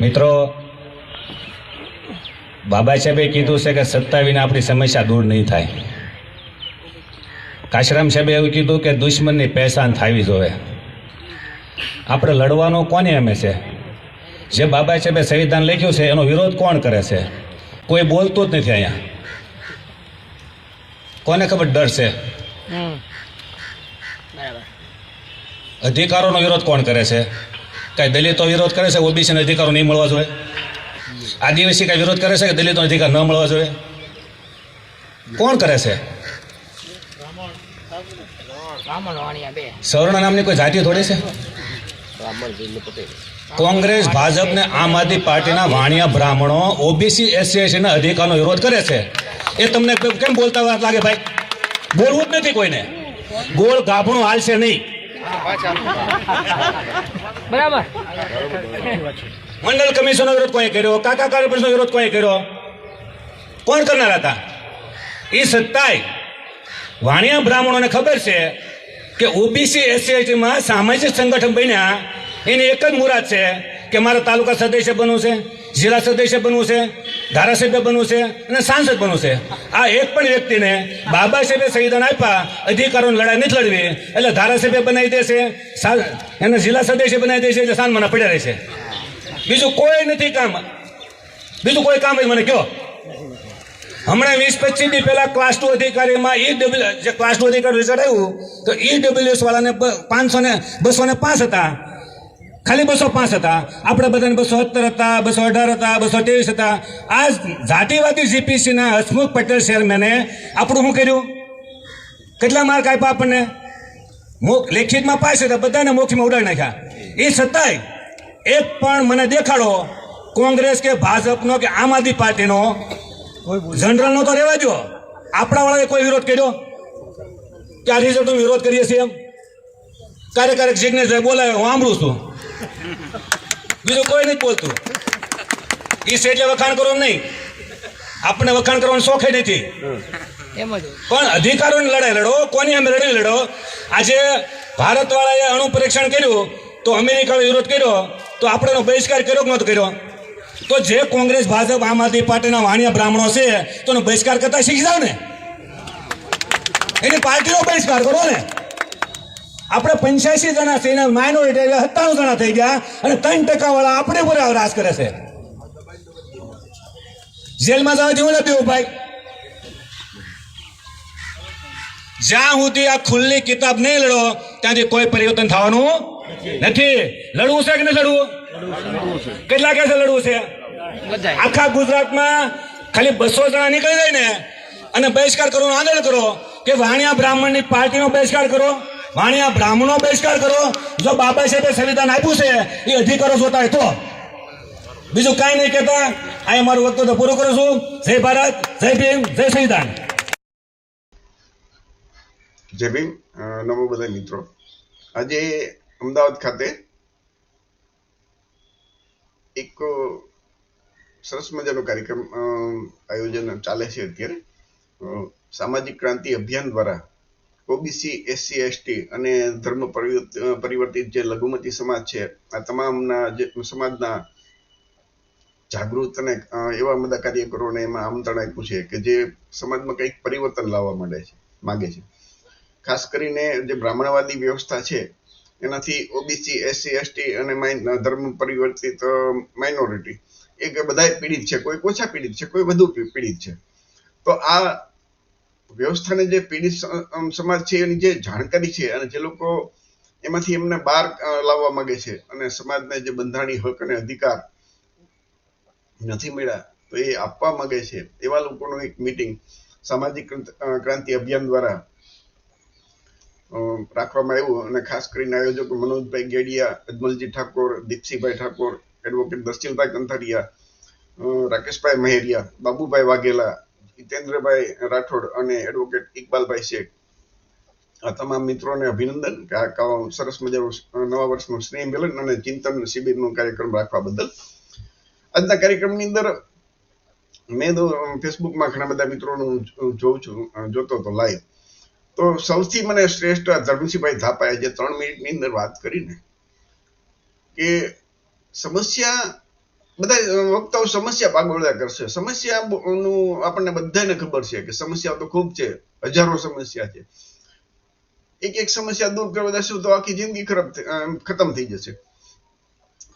મિત્રો બાબા સાહેબે કીધું છે કે સત્તા વિના આપણી સમસ્યા દૂર નહીં થાય. કાશરામ સાહેબે એવું કીધું કે દુશ્મનની પહેચાન થવી જોવે આપણે લડવાનો કોને અમે છે? જે બાબા સાહેબે સંવિધાન લખ્યું છે એનો વિરોધ કોણ કરે છે? કોઈ બોલતું જ નથી અહીંયા. કોને ખબર ડર છે? અધિકારોનો વિરોધ કોણ કરે છે? કાંઈ દલિતો વિરોધ કરે છે ઓબીસીના અધિકારો નહીં મળવા જોઈએ. આદિવાસી કાંઈ વિરોધ કરે છે કે દલિતો અધિકાર ન મળવા જોઈએ? કોણ કરે છે? સવર્ણ નામની કોઈ જાતિ થોડી છે? કોંગ્રેસ ભાજપ ને આમ આદમી પાર્ટીના વાણિયા બ્રાહ્મણો ઓબીસી એસસી એસટીના અધિકારનો વિરોધ કરે છે. એ તમને કેમ બોલતા વાર લાગે ભાઈ? બોલવું જ નથી કોઈને. ગોળ ગાભણું હાલશે નહીં. બરાબર. મંડળ કમિશનનો વિરોધ કોઈ કર્યો? કાકા કાર્યપક્ષનો વિરોધ કોઈ કર્યો? કોણ કરનાર હતા? એ સત્તાય વાણિયા બ્રાહ્મણોને ખબર છે કે ઓબીસી એસસીઆઈટીમાં સામાજિક સંગઠન બન્યા. એની એક જ મુરાદ છે કે મારે તાલુકા સદસ્ય બનવું છે, જિલ્લા સદસ્ય બનવું છે. ધારાસભ્ય બનવું છે અને સાંસદ બનવું છે. આ એક પણ વ્યક્તિને બાબા સાહેબે સંવિધાન આપ્યા, અધિકારોની લડાઈ નથી લડવી, એટલે ધારાસભ્ય બનાવી દેશે એને જિલ્લા સદસ્ય બનાવી દેશે, એટલે સાનમાના પડ્યા રહેશે. બીજું કોઈ નથી કામ. બીજું કોઈ કામ મને કયો. હમણાં વીસ પચીસ દી પહેલા ક્લાસ ટુ અધિકારીમાં ઈ ડબલ્યુ જે ક્લાસ ટુ અધિકારી રિઝલ્ટ આવ્યું તો ઈ ડબલ્યુએસ વાળાને પાંચસો ને બસો ને પાંચ હતા. ખાલી બસો પાંચ હતા. આપણે બધાને બસો સત્તર હતા, બસો અઢાર હતા, બસો ત્રેવીસ હતા. આ જાતિવાદી જીપીસીના હસમુખ પટેલ ચેરમેને આપણું શું કર્યું? કેટલા માર્ક આપ્યા આપણને? લેખિતમાં પાસ હતા બધાને મોખીમાં ઉડાડી નાખ્યા. એ છતાંય એક પણ મને દેખાડો, કોંગ્રેસ કે ભાજપનો કે આમ આદમી પાર્ટીનો જનરલનો તો રહેવા દો આપણાવાળાએ કોઈ વિરોધ કર્યો? કે આ રિઝલ્ટનો વિરોધ કરીએ છીએ એમ? ક્યારેક ક્યારેક જિજ્ઞેશ બોલાવે હું સાંભળું છું. બીજું કોઈ નથી બોલતું. છે એટલે વખાણ કરો નહીં. આપણે વખાણ કરવાનો શોખ નથી. પણ અધિકારોની લડાઈ લડો કોની અમે લડાઈ લડો? આજે ભારતવાળાએ અણુ પરીક્ષણ કર્યું તો અમેરિકાએ વિરોધ કર્યો તો આપણે બહિષ્કાર કર્યો કે નહોતો કર્યો? તો જે કોંગ્રેસ ભાજપ આમ આદમી પાર્ટીના વાણિયા બ્રાહ્મણો છે તો બહિષ્કાર કરતા શીખી જાવ ને? એની પાર્ટીનો બહિષ્કાર કરો ને. આપણે પંચ્યાસી જણા છે, એના માઇનોરિટી સત્તાણું જણા થઈ ગયા અને ત્રણ ટકા વાળા આપણે પર રાજ કરે છે. જેલમાં જવા જેવું નથી ભાઈ. જ્યાં સુધી આ ખુલ્લી કિતાબ નહીં લડો, ત્યાંથી કોઈ પરિવર્તન થવાનું નથી. લડવું છે કે નહીં લડવું? કેટલા કેસે લડવું છે? આખા ગુજરાતમાં ખાલી બસો જણા નીકળી જાય ને, અને બહિષ્કાર કરવાનો આંદોલન કરો કે વાણિયા બ્રાહ્મણની પાર્ટીનો બહિષ્કાર કરો. વાણિયા બ્રાહ્મણો બહિષ્કાર કરો. જો બાબા સાહેબે સંવિધાન આપ્યું છે, એ અધિકારો જોતા તો. બીજું કાંઈ નહીં કહેતા. આ મારું વક્તવ્ય પૂરું કરું છું. જય ભારત, જય ભીમ, જય સંવિધાન. જય ભીમ. નમો બધા મિત્રો. આજે અમદાવાદ ખાતે એક સરસ મજાનો કાર્યક્રમ આયોજન ચાલે છે અત્યારે. સામાજિક ક્રાંતિ અભિયાન દ્વારા ઓબીસી, એસસી, એસટી અને ધર્મ પરિવર્તિત જે લઘુમતી સમાજ છે, આ તમામના જે સમાજના જાગૃત અને એવા બધા કાર્યકરોને એમાં આમંત્રણ આપ્યું છે કે જે સમાજમાં કંઈક પરિવર્તન લાવવા માંડે છે, માગે છે. ખાસ કરીને જે બ્રાહ્મણવાદી વ્યવસ્થા છે, એનાથી ઓબીસી, એસસી, એસટી અને ધર્મ પરિવર્તિત માઇનોરિટી, એ બધા પીડિત છે કોઈ ઓછા પીડિત છે, કોઈ વધુ પીડિત છે. તો આ વ્યવસ્થાને જે પીડિત સમાજ છે એની જે જાણકારી છે અને જે લોકો એમાંથી એમને બહાર લાવવા માંગે છે અને સમાજને જે બંધારણીય હક અને અધિકાર નથી મળ્યા, તો એ આપવા માંગે છે, એવા લોકોનું એક મીટિંગ સામાજિક ક્રાંતિ અભિયાન દ્વારા રાખવામાં આવ્યું અને ખાસ કરીને આયોજકો મનોજભાઈ ગેડિયા, અજમલજી ઠાકોર દીપસિંહભાઈ ઠાકોર એડવોકેટ દર્શિલભાઈ કંથારિયા રાકેશભાઈ મહેરિયા, બાબુભાઈ વાઘેલા જીતેન્દ્રભાઈ રાઠોડ અને એડવોકેટ ઇકબાલભાઈ શેઠ. આ તમામ મિત્રોને અભિનંદન કે આ સરસ મજાનું નવા વર્ષનું સ્નેહ મિલન અને ચિંતન શિબિરનો કાર્યક્રમ રાખવા બદલ. આજના કાર્યક્રમની અંદર મેં તો ફેસબુકમાં ઘણા બધા મિત્રોનું જોઉં છું જોતો હતો લાઈવ. તો સૌથી મને શ્રેષ્ઠ ધર્મસિંહભાઈ થાપાએ જે ત્રણ મિનિટની અંદર વાત કરીને કે સમસ્યા બધા વક્તાઓ સમસ્યા પાગોળ્યા કરશે. સમસ્યા નું આપણને બધાને ખબર છે કે સમસ્યા તો ખૂબ છે. હજારો સમસ્યા છે. એક એક સમસ્યા દૂર કરવા જશું તો આખી જિંદગી ખરાબ ખતમ થઈ જશે.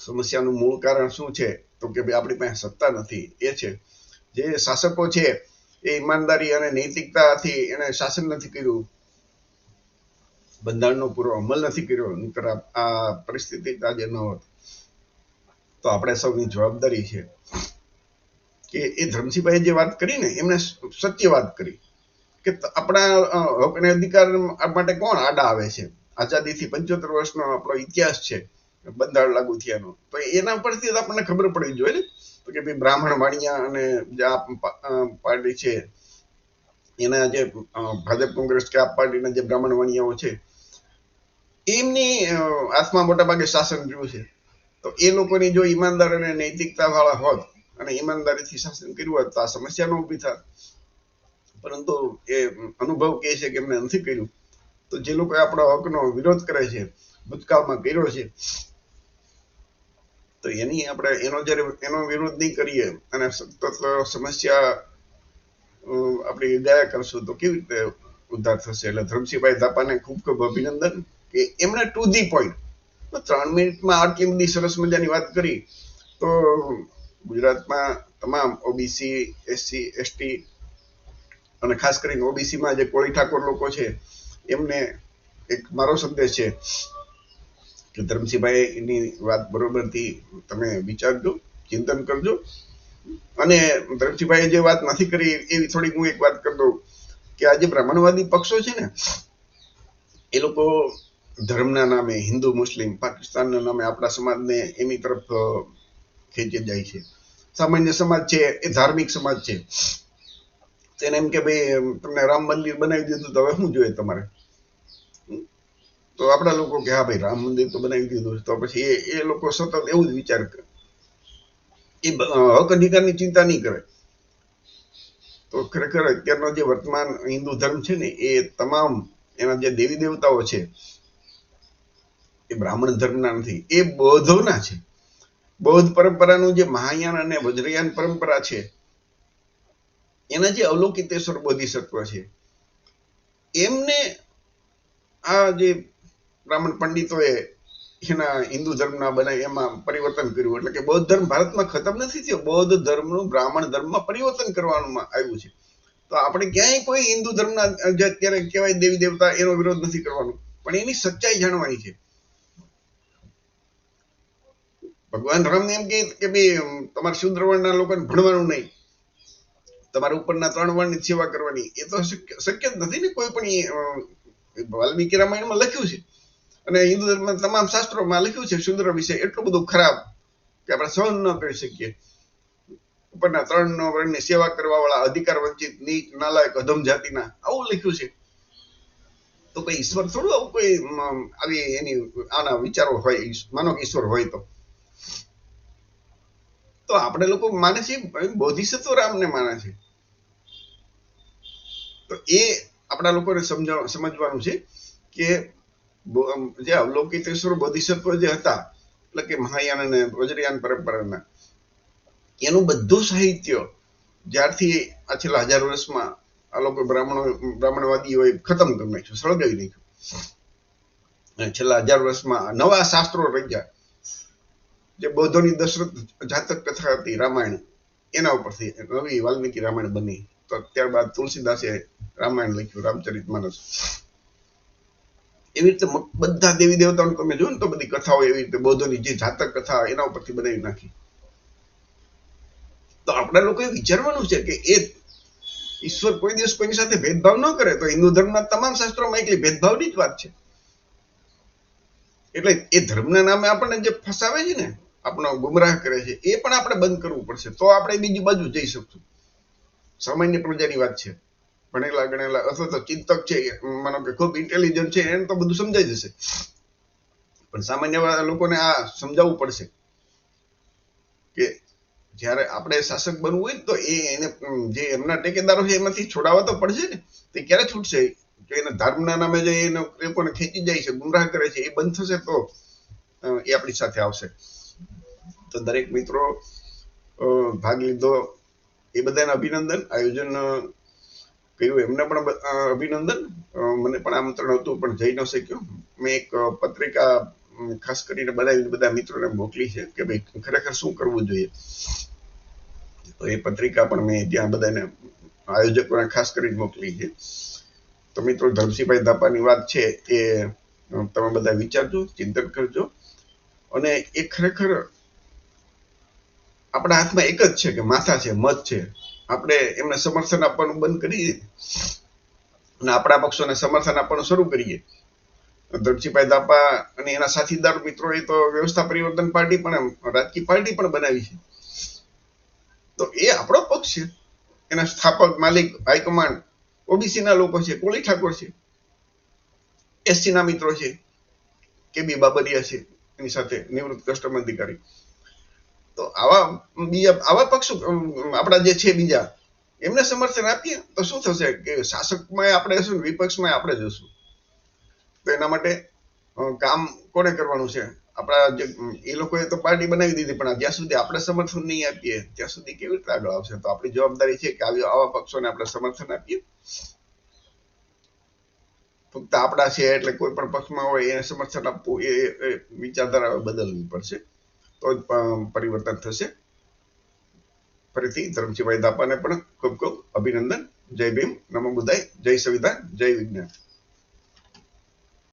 સમસ્યાનું મૂળ કારણ શું છે? તો કે ભાઈ આપણી પાસે સત્તા નથી. એ છે. જે શાસકો છે, એ ઈમાનદારી અને નૈતિકતાથી એને શાસન નથી કર્યું. બંધારણનો પૂરો અમલ નથી કર્યો. નહીંતર આ પરિસ્થિતિ આજે ન હોત. તો આપણે સૌની જવાબદારી છે કે એ ધરમસિંહભાઈએ જે વાત કરી ને, એમણે સત્ય વાત કરી કે આપણા હક અને અધિકાર માટે કોણ આડા આવે છે? આઝાદીથી પંચોતેર વર્ષનો આપણો ઇતિહાસ છે, બંધારણ લાગુ થયાનો. તો એના પરથી આપણને ખબર પડવી જોઈએ તો કે ભાઈ બ્રાહ્મણ વાણિયા અને જે પાર્ટી છે, એના જે ભાજપ કોંગ્રેસ કે આપ પાર્ટીના જે બ્રાહ્મણ વાણિયાઓ છે, એમની હાથમાં મોટા ભાગે શાસન રહ્યું છે. તો એ લોકોની જો ઈમાનદાર અને નૈતિકતા વાળા હોત અને ઈમાનદારીથી શાસન કર્યું હોત તો આ સમસ્યા ન ઊભી થાત. પરંતુ એ અનુભવ કહે છે કે એમને નથી કર્યું. તો જે લોકો આપણા હકનો વિરોધ કરે છે, ભૂતકાળમાં કર્યો છે, તો એની આપણે એનો જ્યારે એનો વિરોધ નહીં કરીએ અને સતત સમસ્યા આપણે ગયા કરશું તો કેવી રીતે ઉદ્ધાર થશે? એટલે ધરમસિંહભાઈ ધાપાને ખૂબ ખૂબ અભિનંદન કે એમણે ટુ ધી પોઈન્ટ ત્રણ મિનિટમાં આટલી બધી સરસ મજાની વાત કરી, તો ગુજરાતમાં તમામ ઓબીસી એસસી એસટી અને ખાસ કરીને ઓબીસીમાં જે કોળી ઠાકોર લોકો છે, એમને એક મારો સંદેશ છે કે ધર્મસિંહભાઈની વાત બરોબરથી તમે વિચારજો, ચિંતન કરજો. અને ધર્મસિંહભાઈએ જે વાત નથી કરી, એવી થોડીક હું એક વાત કરી દઉં કે આજે બ્રાહ્મણવાદી પક્ષો છે ને, એ લોકો ધર્મના નામે હિન્દુ, મુસ્લિમ, પાકિસ્તાનના નામે આપણા સમાજને એની તરફ ખેંચી જાય છે. સામાન્ય સમાજ છે, એ ધાર્મિક સમાજ છે. તેને એમ કે ભાઈ તમને રામ મંદિર બનાવી દીધું તો હવે શું જોઈએ તમારે? તો આપણા લોકો કે, હા ભાઈ, રામ મંદિર તો બનાવી દીધું તો પછી એ એ લોકો સતત એવું જ વિચાર કરે. એ હક અધિકારની ચિંતા નહીં કરે. તો ખરેખર અત્યારનો જે વર્તમાન હિન્દુ ધર્મ છે ને, એ તમામ એના જે દેવી દેવતાઓ છે એ બ્રાહ્મણ ધર્મના નથી, એ બૌદ્ધોના છે. બૌદ્ધ પરંપરાનું જે મહાયાન અને વજ્રયાન પરંપરા છે, એના જે અવલોકિતેશ્વર બોધિસત્વ છે. એમને આ જે બ્રાહ્મણ પંડિતોએ એના હિન્દુ ધર્મના બનાવી એમાં પરિવર્તન કર્યું. એટલે કે બૌદ્ધ ધર્મ ભારતમાં ખતમ નથી થયો. બૌદ્ધ ધર્મનું બ્રાહ્મણ ધર્મમાં પરિવર્તન કરવાનું આવ્યું છે. તો આપણે ક્યાંય કોઈ હિન્દુ ધર્મના અત્યારે કહેવાય દેવી દેવતા, એનો વિરોધ નથી કરવાનો. પણ એની સચ્ચાઈ જાણવાની છે. ભગવાન રામ એમ કે ભાઈ તમારે શુદ્ર વર્ણના લોકોને ભણવાનું નહીં. તમારા ઉપરના ત્રણ વર્ણની સેવા કરવાની. એ તો શક્ય શક્ય જ નથી ને કોઈ પણ વાલ્મીકી રામાયણમાં લખ્યું છે. અને હિન્દુ ધર્મના તમામ શાસ્ત્રોમાં લખ્યું છે શુદ્ર વિશે એટલું બધું ખરાબ કે આપણે સહન ન કરી શકીએ. ઉપરના ત્રણ વર્ણની સેવા કરવા વાળા અધિકાર વંચિત, નીચ, નાલાયક, અધમ જાતિના, આવું લખ્યું છે. તો કોઈ ઈશ્વર થોડું આવું કોઈ આવી એની આના વિચારો હોય માનો કે ઈશ્વર હોય તો. તો આપણે લોકો માને છે બોધિસત્વ રામને માને છે. તો એ આપણા લોકોને સમજાવ સમજવાનું છે કે જે અવલોકિતેશ્વર બોધિસત્વ જે હતા, એટલે કે મહાયાન અને વજ્રયાન પરંપરાના, એનું બધું સાહિત્ય જ્યારથી આ છેલ્લા હજાર વર્ષમાં આ લોકો બ્રાહ્મણો બ્રાહ્મણવાદીઓએ ખતમ કરી નાખ્યું, સળગાવી નાખ્યું. છેલ્લા હજાર વર્ષમાં નવા શાસ્ત્રો રચ્યા. જે બૌદ્ધોની દશરથ જાતક કથા હતી, રામાયણ, એના ઉપરથી રવિ વાલ્મીકી રામાયણ બની. તો ત્યારબાદ તુલસીદાસે રામાયણ લખ્યું, રામચરિત માનસ. એવી રીતે બધા દેવી દેવતાઓને તમે જોયું ને તો બધી કથાઓ એવી રીતે બૌદ્ધોની જે જાતક કથા એના ઉપરથી બનાવી નાખી. તો આપણા લોકોએ વિચારવાનું છે કે એ ઈશ્વર કોઈ દિવસ કોઈની સાથે ભેદભાવ ન કરે, તો હિન્દુ ધર્મના તમામ શાસ્ત્રોમાં એકલી ભેદભાવની જ વાત છે. એટલે એ ધર્મના નામે આપણને જે ફસાવે છે ને આપણો ગુમરાહ કરે છે, એ પણ આપણે બંધ કરવું પડશે. તો આપણે બીજી બાજુ જઈ શકશું. સામાન્ય પ્રજાની વાત છે. ભણેલા, ગણેલા, અથવા તો ચિંતક છે, માનો કે ખૂબ ઇન્ટેલિજન્ટ છે, એને તો બધું સમજાઈ જશે. પણ સામાન્ય લોકોને આ સમજાવવું પડશે કે જ્યારે આપણે શાસક બનવું હોય તો એ એને, જે એમના ટેકેદારો છે, એમાંથી છોડાવવા તો પડશે ને, તે ક્યારે છૂટશે? કે એના ધર્મના નામે જે એને લોકોને ખેંચી જાય છે, ગુમરાહ કરે છે, એ બંધ થશે તો એ આપણી સાથે આવશે. તો દરેક મિત્રો ભાગ લીધો. એ બધાને અભિનંદન. આયોજન કર્યું. એમને પણ અભિનંદન. મને પણ આમંત્રણ હતું, પણ જઈ ન શક્યો. મેં એક પત્રિકા ખાસ કરીને બનાવીને બધા મિત્રોને મોકલી છે કે ભાઈ, ખરેખર શું કરવું જોઈએ? તો એ પત્રિકા પણ મેં ત્યાં બધાને આયોજકોને ખાસ કરીને મોકલી છે. તો મિત્રો, ધરમસિંહભાઈ ધાપાની વાત છે એ તમે બધા વિચારજો, ચિંતન કરજો. અને એ ખરેખર આપણા હાથમાં એક જ છે કે માથા છે મત છે. આપણે એમને સમર્થન આપવાનું બંધ કરીએ અને આપણા પક્ષોને સમર્થન આપવાનું શરૂ કરીએ. ધરમસિંહભાઈ દાપા અને એના સાથીદાર મિત્રોએ તો વ્યવસ્થા પરિવર્તન પાર્ટી પણ રાજકીય પાર્ટી પણ બનાવી છે. તો એ આપણો પક્ષ છે. એના સ્થાપક, માલિક હાઈકમાન્ડ ઓબીસીના લોકો છે, કોળી ઠાકોર છે, એસસીના મિત્રો છે કે બી બાબરિયા છે, એની સાથે નિવૃત્ત કસ્ટમ અધિકારી. તો આવા, બીજા, આવા પક્ષ આપણા જે છે બીજા, એમને સમર્થન આપીએ, તો શું થશે કે શાસકમાં આપણે હશું વિપક્ષમાં આપણે જોશું તો એના માટે કામ કોને કરવાનું છે? આપણા જે એ લોકોએ તો પાર્ટી બનાવી દીધી, પણ જ્યાં સુધી આપણે સમર્થન નહીં આપીએ, ત્યાં સુધી કેવી રીતે આગળ આવશે? તો આપણી જવાબદારી છે કે આવી આવા પક્ષોને આપણે સમર્થન આપીએ. ફક્ત આપણા છે એટલે કોઈ પણ પક્ષમાં હોય, એને સમર્થન આપવું, એ વિચારધારા બદલવી પડશે. તો જ પરિવર્તન થશે. ફરીથી ધરમસિંહભાઈ દાપાને પણ ખૂબ ખૂબ અભિનંદન. જય ભીમ. નમો બુદ્ધાય. જય સંવિધાન. જય વિજ્ઞાન.